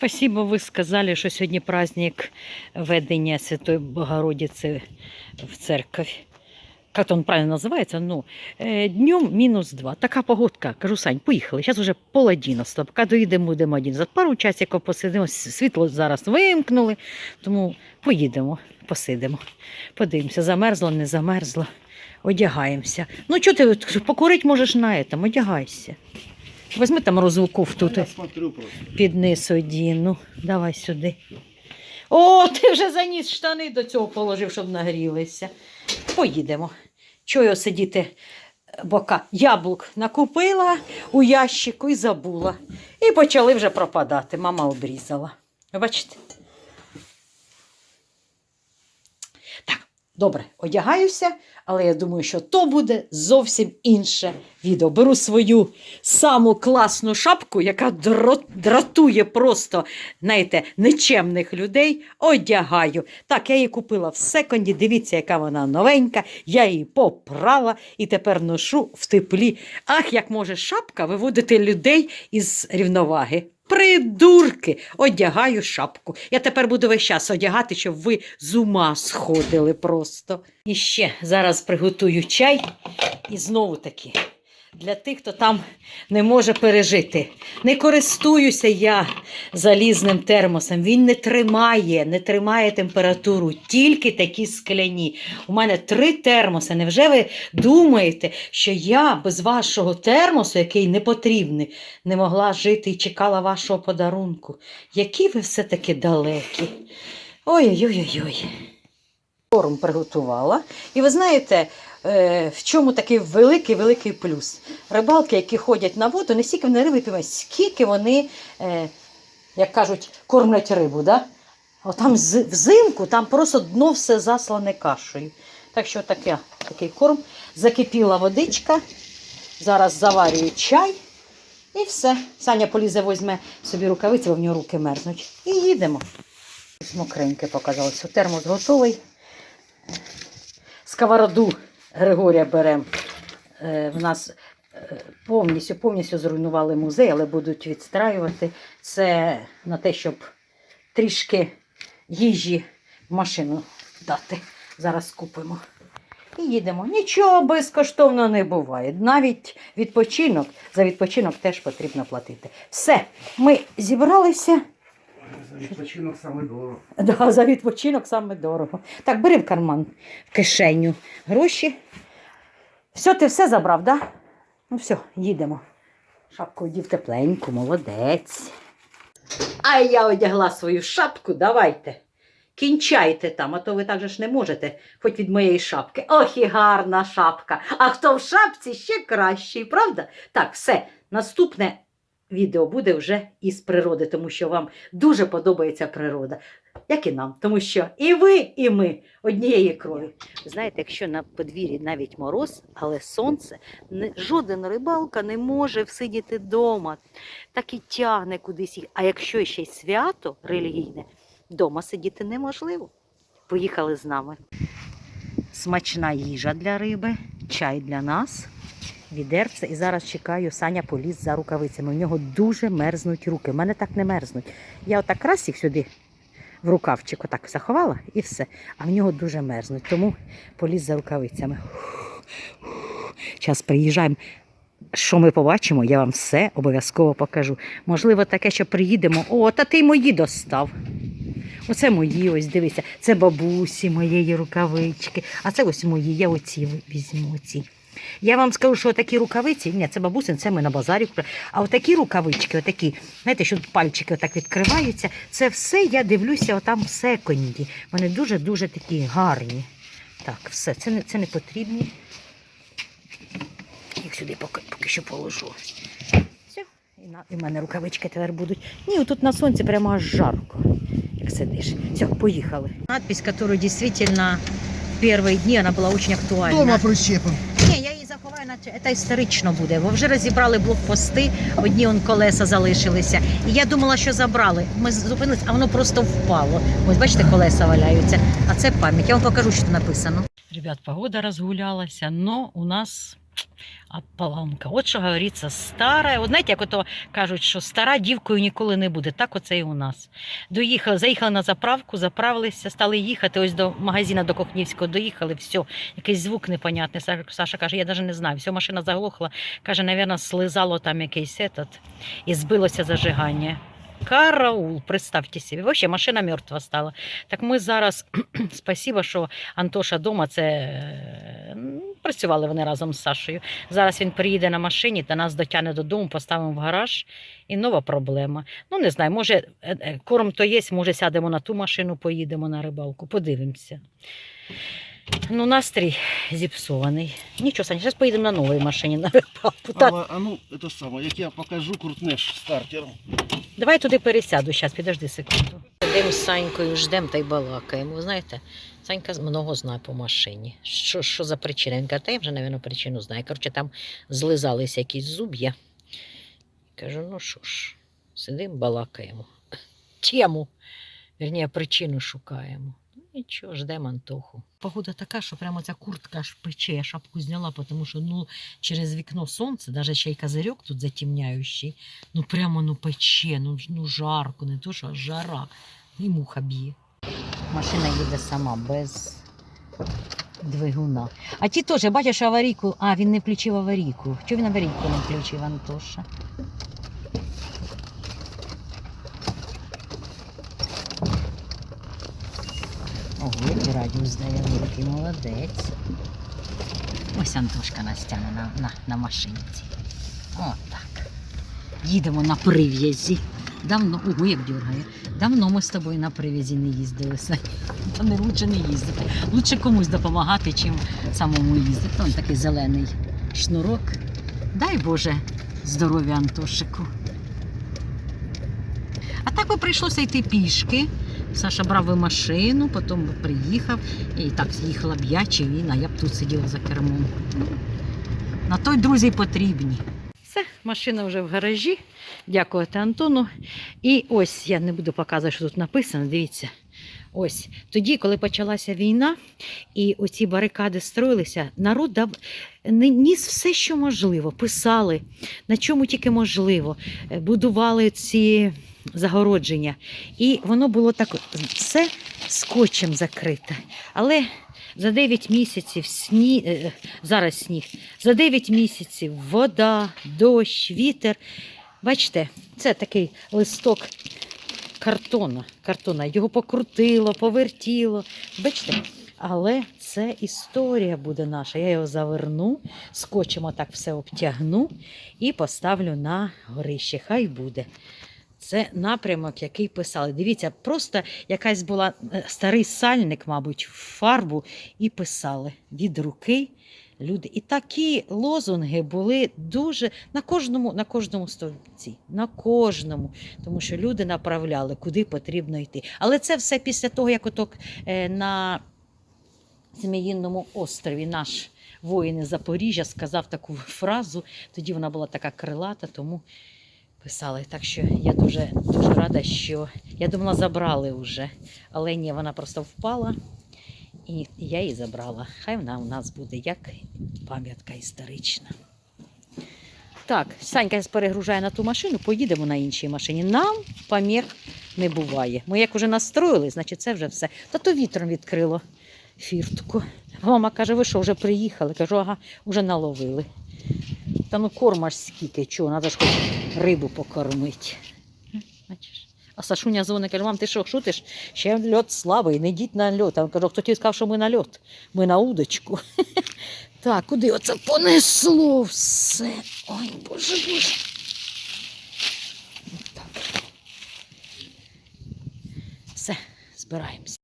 Спасибо, вы сказали, что сегодня праздник ведения Святой Богородицы в церковь. Как он правильно называется? Ну, э, днем мінус два. Така погодка. Кажу, Сань, поїхали. Зараз вже пол одинадцятого. Поки доїдемо, будемо один. За пару часиків посидимо. С- Світло зараз вимкнули, тому поїдемо, посидимо. Подивимося, замерзло, не замерзло. Одягаємося. Ну, чого ти покурити можеш на этом, одягайся. Візьми там розову кофту. Я смотрю просто. Під низ одіну. Давай сюди. О, ти вже заніс штани до цього положив, щоб нагрілися. Поїдемо. Чого його сидіти бока? Яблук накупила у ящику і забула. І почали вже пропадати. Мама обрізала. Бачите? Так, добре, одягаюся, але я думаю, що то буде зовсім інше відео. Беру свою саму класну шапку, яка дратує просто, знаєте, нечемних людей. Одягаю. Так, я її купила в секонді. Дивіться, яка вона новенька. Я її попрала і тепер ношу в теплі. Ах, як може шапка виводити людей із рівноваги. Придурки! Одягаю шапку. Я тепер буду весь час одягати, щоб ви з ума сходили просто. І ще зараз приготую чай. І знову таки для тих, хто там не може пережити. Не користуюся я залізним термосом. Він не тримає, не тримає температуру, тільки такі скляні. У мене три термоси. Невже ви думаєте, що я без вашого термосу, який не потрібний, не могла жити і чекала вашого подарунку? Які ви все-таки далекі. Ой-ой-ой-ой. Корм приготувала. І ви знаєте, в чому такий великий-великий плюс? Рибалки, які ходять на воду, не стільки вони риби піймають, скільки вони, е, як кажуть, кормлять рибу. Да? О, там взимку там просто дно все заслане кашею. Так що таке, такий корм. Закипіла водичка. Зараз заварюю чай. І все. Саня полізе, візьме собі рукавиці, бо в нього руки мерзнуть. І їдемо. Мокреньке показалось. Термос готовий. Сковороду Григорія беремо. Е, в нас е, повністю, повністю зруйнували музей, але будуть відстраювати. Це на те, щоб трішки їжі в машину дати. Зараз купимо. І їдемо. Нічого безкоштовно не буває. Навіть відпочинок, за відпочинок теж потрібно платити. Все, ми зібралися. Відпочинок саме дорого. Да, за відпочинок саме дорого. Так, бери в карман, в кишеню гроші. Все, ти все забрав, так? Да? Ну все, їдемо. Шапку одів тепленьку, молодець. А я одягла свою шапку, давайте. Кінчайте там, а то ви так же ж не можете, хоч від моєї шапки. Ох, і гарна шапка. А хто в шапці ще кращий, правда? Так, все. Наступне відео буде вже із природи, тому що вам дуже подобається природа, як і нам, тому що і ви, і ми однієї крові. Знаєте, якщо на подвір'ї навіть мороз, але сонце, жоден рибалка не може всидіти вдома, так і тягне кудись. А якщо ще й свято релігійне, вдома сидіти неможливо. Поїхали з нами. Смачна їжа для риби, чай для нас відерце. І зараз чекаю, Саня поліз за рукавицями. У нього дуже мерзнуть руки. У мене так не мерзнуть. Я отак раз їх сюди в рукавчик отак заховала і все. А в нього дуже мерзнуть. Тому поліз за рукавицями. Зараз приїжджаємо. Що ми побачимо, я вам все обов'язково покажу. Можливо, таке, що приїдемо. О, та ти й мої достав. Оце мої, ось дивися, це бабусі моєї рукавички. А це ось мої, я оці візьму. Оці. Я вам скажу, що такі рукавиці, ні, це бабусин, це ми на базарі. А отакі рукавички, отакі, знаєте, що пальчики отак відкриваються, це все я дивлюся отам в секонді. Вони дуже-дуже такі гарні. Так, все, це не, це не потрібні. Їх сюди поки, поки що положу. Все, і, на, і в мене рукавички тепер будуть. Ні, тут на сонці прямо аж жарко, як сидиш. Все, поїхали. Надпись, яку дійсно в перші дні вона була дуже актуальна. Дома прищепим. Заховаю, наче це історично буде, бо вже розібрали блокпости, одні он колеса залишилися. І я думала, що забрали. Ми зупинилися, а воно просто впало. Ось бачите, колеса валяються. А це пам'ять. Я вам покажу, що тут написано. Ребят, погода розгулялася, але у нас А паламка, от що говориться, стара. От знаєте, як ото кажуть, що стара дівкою ніколи не буде. Так оце і у нас. Доїхали, заїхали на заправку, заправилися, стали їхати ось до магазину до Кохнівського, доїхали, все, якийсь звук непонятний. Саша, каже, я навіть не знаю. Все, машина заглохла. Каже, напевно, слизало там якийсь этот, і збилося зажигання. Караул, представте собі. Вообще машина мертва стала. Так ми зараз, спасибо, що Антоша дома це працювали вони разом з Сашою. Зараз він приїде на машині та нас дотягне додому, поставимо в гараж. І нова проблема. Ну, не знаю, може, е, е, корм то є, може, сядемо на ту машину, поїдемо на рибалку, подивимося. Ну, настрій зіпсований. Нічого, Саня, зараз поїдемо на новій машині на рибалку. Та, А, а ну, это самое, як я покажу, крутнеш стартером. Давай туди пересяду, зараз, підожди секунду. Йдемо з Санькою, ждемо та й балакаємо. Ви знаєте, Санька много знає по машині. Що, що за причина? Він каже, та я вже, мабуть, причину знаю. Коротше, там злизалися якісь зуб'я. Кажу, ну що ж, сидимо, балакаємо. Тему, вірніше, причину шукаємо. Нічого, ждемо Антоху. Погода така, що прямо ця куртка аж пече. Я шапку зняла, тому що ну, через вікно сонце, навіть ще й козирьок тут затемняючий. Ну прямо ну пече, ну, ну жарко, не то, що жара. І муха б'є. Машина їде сама без двигуна. А ті теж, бачиш, аварійку. А, він не включив аварійку. Чого він аварійку не включив, Антоша? Ого, радіус дає великий, молодець. Ось Антошка нас тягне на, на, на машинці. Отак. Їдемо на прив'язі. Давно, ого, як дергає. Давно ми з тобою на прив'язі не їздили. Та не лучше не їздити. Лучше комусь допомагати, чим самому їздити. Вон такий зелений шнурок. Дай Боже здоров'я Антошику. А так би прийшлося йти пішки. Саша брав би машину, потім приїхав. І так їхала б я чи він, а я б тут сиділа за кермом. На той друзі потрібні. Все, машина вже в гаражі. Дякувати Антону. І ось я не буду показувати, що тут написано. Дивіться. Ось тоді, коли почалася війна, і оці барикади строїлися, народ дав ніс все, що можливо, писали, на чому тільки можливо, е, будували ці загородження. І воно було так все скотчем закрите. Але за 9 місяців сні... е, зараз сніг, за 9 місяців вода, дощ, вітер. Бачите, це такий листок картона. картона. Його покрутило, повертіло. Бачите? Але це історія буде наша. Я його заверну, скотчем отак все обтягну і поставлю на горище. Хай буде. Це напрямок, який писали. Дивіться, просто якась була е, старий сальник, мабуть, в фарбу, і писали від руки люди. І такі лозунги були дуже на кожному, на кожному стовпці, на кожному, тому що люди направляли, куди потрібно йти. Але це все після того, як оток е, на Зміїнному острові наш воїн Запоріжжя сказав таку фразу. Тоді вона була така крилата, тому писали. Так що я дуже, дуже рада, що я думала, забрали вже. Але ні, вона просто впала. І я її забрала. Хай вона у нас буде як пам'ятка історична. Так, Санька перегружає на ту машину, поїдемо на іншій машині. Нам помір не буває. Ми як уже настроїли, значить це вже все. Та то вітром відкрило фіртку. Мама каже, ви що, вже приїхали? Кажу, ага, вже наловили. Та ну корма ж скільки, чого, треба ж хоч рибу покормити. Бачиш? А Сашуня дзвонить, каже, мам, ти що, шутиш? Ще льот слабий, не йдіть на льот. А він каже, хто тобі сказав, що ми на льот? Ми на удочку. Так, куди оце понесло все? Ой, боже, боже. Так. Все, збираємося.